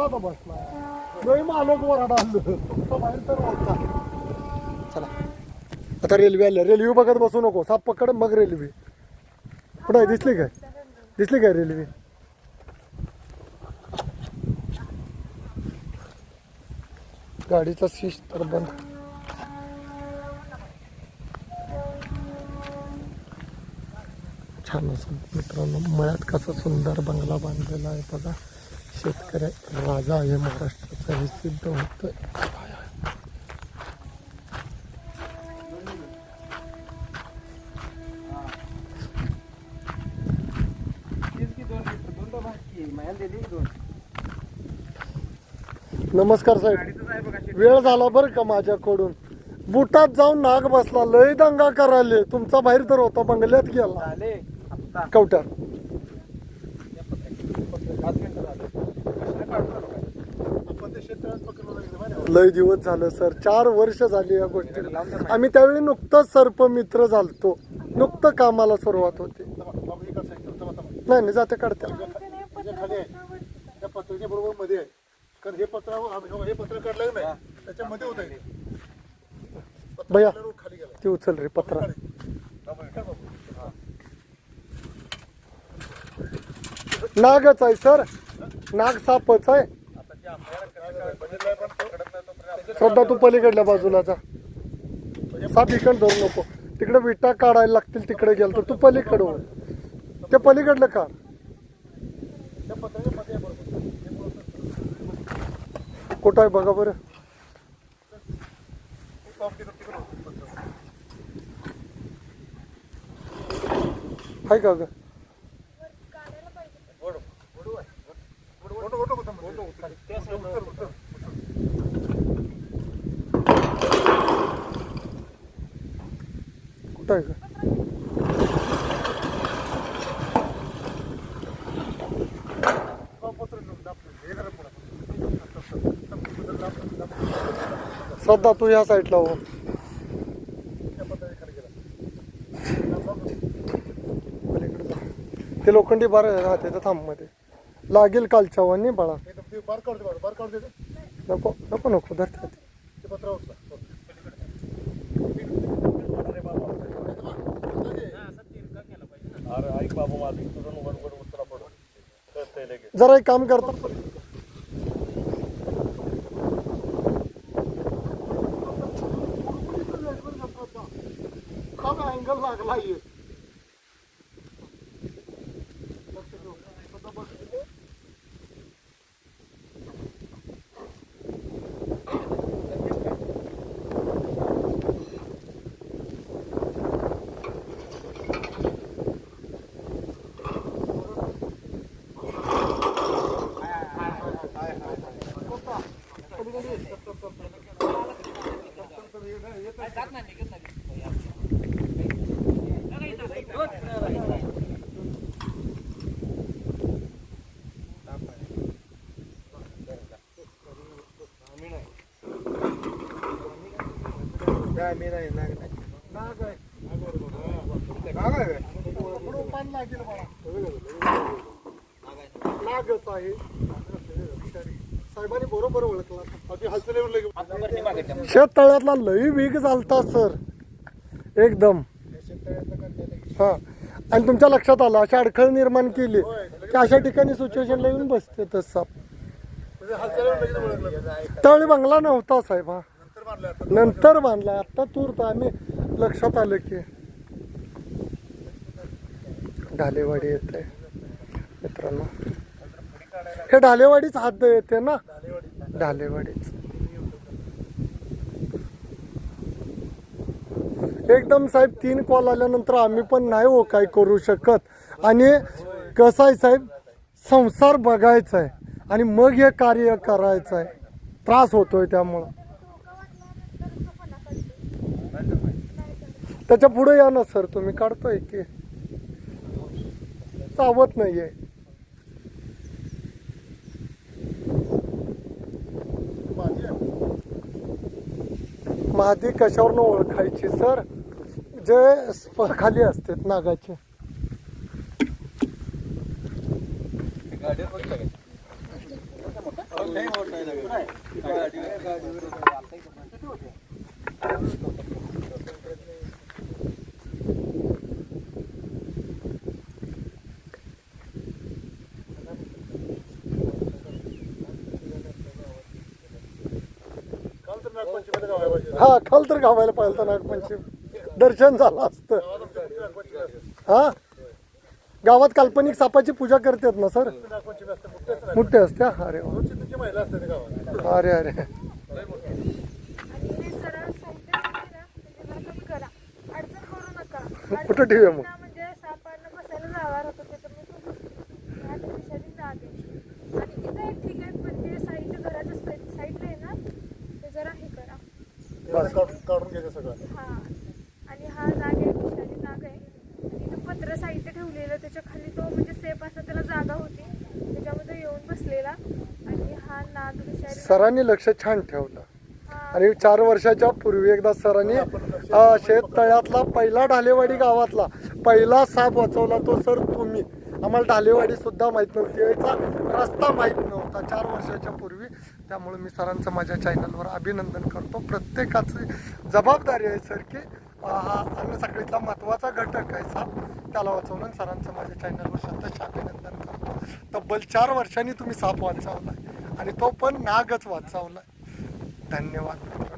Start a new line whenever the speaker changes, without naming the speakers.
बुटात बसला. लय मालक वराड बाहेर तर होता चला. आता रेल्वे आल्या रेल्वे बघत बसू नको. साप पकड मग रेल्वे. कुठं दिसली काय? दिसली काय रेल्वे? गाडीचा शिश तर बंद. छान असं मित्रांनो मळ्यात कसा सुंदर बंगला बांधलेला आहे बघा. शेतकरी राजा आहे महाराष्ट्राचा हे सिद्ध होतंय. नमस्कार साहेब. वेळ झाला बरं का माझ्याकडून? बुटात जाऊन नाग बसला लय दंगा करायले. तुमचा बाहेर तर होता बंगल्यात गेला. कवट्यात.
पाच मिनिटं झाले कशाला
लय दिवस झालं सर. चार वर्ष झाली या गोष्टी आम्ही त्यावेळी नुकतंच सर्प मित्र झालतो. नुकतं कामाला सुरुवात होती. नाही नाही जाते काढत्या
खाली आहे त्या पत्राच्या बरोबर मध्ये आहे कारण हे पत्र हे पत्र काढलं नाही त्याच्यामध्ये होत आहे
भैया
खाली गेला
ती उचल रे पत्रा. नागच आहे सर. नाग सापच आहे. श्रद्धा तू पलीकडल्या बाजूला जा. साप इकडे धरू नको. तिकडे विटा काढायला लागतील तिकडे गेल तर तू पलीकडे ते पलीकडलं का? कुठं आहे बघा बरं. आहे का ग? कुठं आहे का श्रद्धा तू या साईडला हो. ते लोखंडी बार राहते तर थांबमध्ये. लागेल कालच्या वानी बाळा. नको नको नको धरते जरा एक काम करतो.
अँगल लागला
मी नाही नाग नाही
आहे
नाग आहे
पुढं पान लागेल बाळा
नागच आहे साहेबांनी बरोबर ओळखला.
अगदी हालचाली म्हणलं
शेत तळ्यातला लई वेग चालता सर. एकदम. हा. आणि तुमच्या लक्षात आलं अशी अडखळ निर्माण केली. की अशा ठिकाणी सिच्युएशनला येऊन बसते तर साप.
म्हणजे
त्यावेळी बंगला नव्हता साहेब हा.
नंतर मानलं आता.
नंतर बांधला आता तूर्त आम्ही लक्षात आलं की ढालेवाडी येते मित्रांनो. हे ढालेवाडीच हात येते ना? ढालेवाडीच एकदम साहेब तीन कॉल आल्यानंतर आम्ही पण नाही हो काय करू शकत. आणि कसं आहे साहेब संसार बघायचा आहे आणि मग हे कार्य करायचं आहे. त्रास होतोय त्यामुळं. त्याच्या पुढे या ना सर तुम्ही काढतोय की? चावत नाहीये. मादी कशावरून ओळखायची सर? जे खाली असतात नागाचे.
गाडीवर बघितलं काय
काल तर नागपंचमीला गाव आहे पाहिजे
हा काल तर गावायला पाहिलं तर नागपंचमी. दर्शन झालं असतं. हा? गावात काल्पनिक सापाची पूजा करतात ना सर? मोठे असते? अरे अरे अरे.
आणि हे सरळ साहित्य आहे ना, त्याला कमी करा. अडचण करू नका.
कुठं ठेवूया मग?
अडचण म्हणजे सापांना बसायला जागा राहतो त्याच्यामुळे तो ह्या दिवसाची जाग आहे. आणि इथं एक ठीक आहे पण ते साहित्य घराच्या साईड- साईडला आहे ना ते जरा हे करा
काढून घ्यायचं सगळं.
हा. आणि हा जाग आहे विषारी जाग आहे. आणि इथं पत्र साहित्य ठेवलेलं त्याच्याखाली तो म्हणजे सेफ असा त्याला जागा होती. त्याच्यामध्ये येऊन बसलेला. आणि हा नाग विषारी
सरांनी लक्ष छान ठेवलं.
हा.
आणि चार वर्षाच्या पूर्वी एकदा सरांनी अं, शेततळ्यातला पहिला ढालेवाडी गावातला पहिला साप वाचवला तो सर तुम्ही. आम्हाला ढालेवाडी सुद्धा माहीत नव्हती. याचा रस्ता माहीत नव्हता. चार वर्षाच्या पूर्वी त्यामुळे मी सरांचं माझ्या चॅनलवर अभिनंदन करतो. प्रत्येकाची जबाबदारी आहे सर की हा अन्न साखळीतला महत्त्वाचा घटक आहे साप त्याला वाचवलं सरांचं माझ्या चॅनलवर शतश अभिनंदन करतो. तब्बल चार वर्षांनी तुम्ही साप वाचवलाय आणि तो पण नागच वाचवलाय. धन्यवाद.